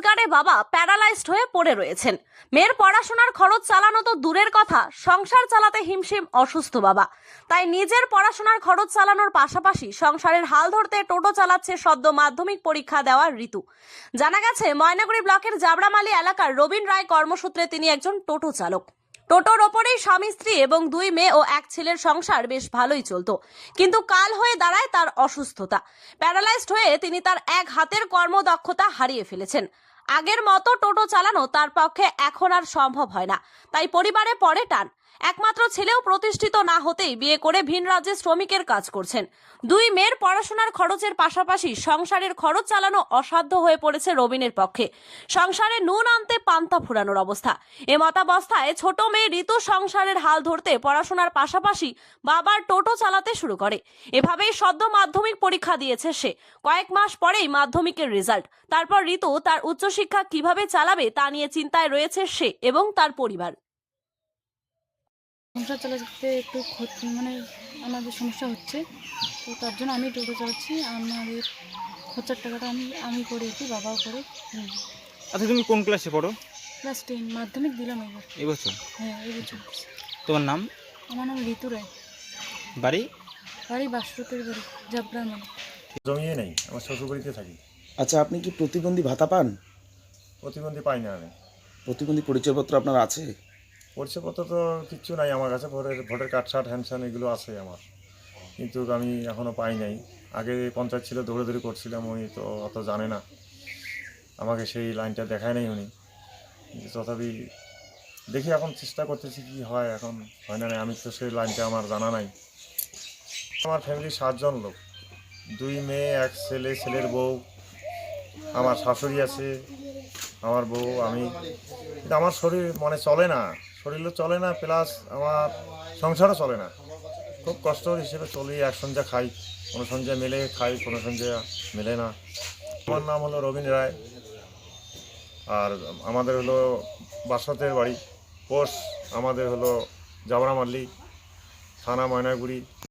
রোজগারে বাবা প্যারালাইজড হয়ে পড়ে রয়েছেন। মেয়ের পড়াশোনার খরচ চালানো তো দূরের কথা, সংসার চালাতে হিমশিম অসুস্থ বাবা। তাই নিজের পড়াশোনার খরচ চালানোর পাশাপাশি সংসারের হাল ধরতে টোটো চালাচ্ছে সদ্য মাধ্যমিক পরীক্ষা দেওয়ার ঋতু। জানা গেছে, ময়নাগুড়ি ব্লকের জাবরামালি এলাকার রবীন রায় কর্মসূত্রে তিনি একজন টোটো চালক। টোটোর ওপরেই স্বামী, স্ত্রী এবং দুই মেয়ে ও এক ছেলের সংসার বেশ ভালোই চলত। কিন্তু কাল হয়ে দাঁড়ায় তার অসুস্থতা। প্যারালাইজড হয়ে তিনি তার এক হাতের কর্মদক্ষতা হারিয়ে ফেলেছেন। আগের মতো টোটো চালানো তার পক্ষে এখন আর সম্ভব হয় না। তাই পরিবারে পরে টান। একমাত্র ছেলেও প্রতিষ্ঠিত না হতেই বিয়ে করে ভিন রাজ্যে শ্রমিকের কাজ করছেন। দুই মেয়ের পড়াশোনার খরচের পাশাপাশি সংসারের খরচ চালানো অসাধ্য হয়ে পড়েছে রবিনের পক্ষে। সংসারে নুন আনতে পান্তা ফুরানোর অবস্থা। এ মতাবস্থায় ছোট মেয়ে ঋতু সংসারের হাল ধরতে পড়াশোনার পাশাপাশি বাবার টোটো চালাতে শুরু করে। এভাবেই সদ্য মাধ্যমিক পরীক্ষা দিয়েছে সে। কয়েক মাস পরেই মাধ্যমিকের রেজাল্ট। তারপর ঋতু তার উচ্চশিক্ষা কীভাবে চালাবে তা নিয়ে চিন্তায় রয়েছে সে এবং তার পরিবার। সংসার চালাতে একটু ক্ষতি মানে আমাদের সমস্যা হচ্ছে। তো তার জন্য আমি টোটো চালাচ্ছি। আমাদের খরচার টাকাটা আমি আমি করে দিই বাবাও করে আচ্ছা তুমি কোন ক্লাসে পড়ো? ক্লাস টেন মাধ্যমিক দিলাম এবার। এবছর হ্যাঁ এই বছর তোমার নাম? আমার নাম ঋতু রায়। বাড়ি? বাড়ি বাসরতের বাড়ি জাবরার মানে জমিয়ে নেই আমার শ্বশুরবাড়িতে থাকি। আচ্ছা আপনি কি প্রতিবন্ধী ভাতা পান? প্রতিবন্ধী পাই না আমি। প্রতিবন্ধী পরিচয়পত্র আপনার আছে? পরিচয়পত্র তো কিচ্ছু নাই আমার কাছে, ভোটের ভোটের কার্ড শার্ট হ্যান্ডসান এগুলো আছে আমার। কিন্তু আমি এখনও পাই নাই। আগে পঞ্চায়েত ছিল, দৌড়াদৌড়ি করছিলাম উনি তো অত জানে না। আমাকে সেই লাইনটা দেখায় নাই উনি। তথাপি দেখি এখন চেষ্টা করতেছি কি হয়, এখন হয় না আমি তো সেই লাইনটা আমার জানা নাই। আমার ফ্যামিলি সাতজন লোক। দুই মেয়ে, এক ছেলে, ছেলের বউ। আমার শাশুড়ি আছে, আমার বউ, আমি। কিন্তু আমার শরীর মানে চলে না। শরীরও চলে না প্লাস আমার সংসারও চলে না। খুব কষ্ট হিসেবে চলি, এক সন্ধ্যা খাই, কোনো সন্ধ্যা মেলে খাই, কোনো সন্ধ্যা মেলে না। আমার নাম হলো রবীন রায়, আর আমাদের হলো বাসতের বাড়ি। পোষ আমাদের হলো জাবরা মাল্লি, থানা ময়নাগুড়ি।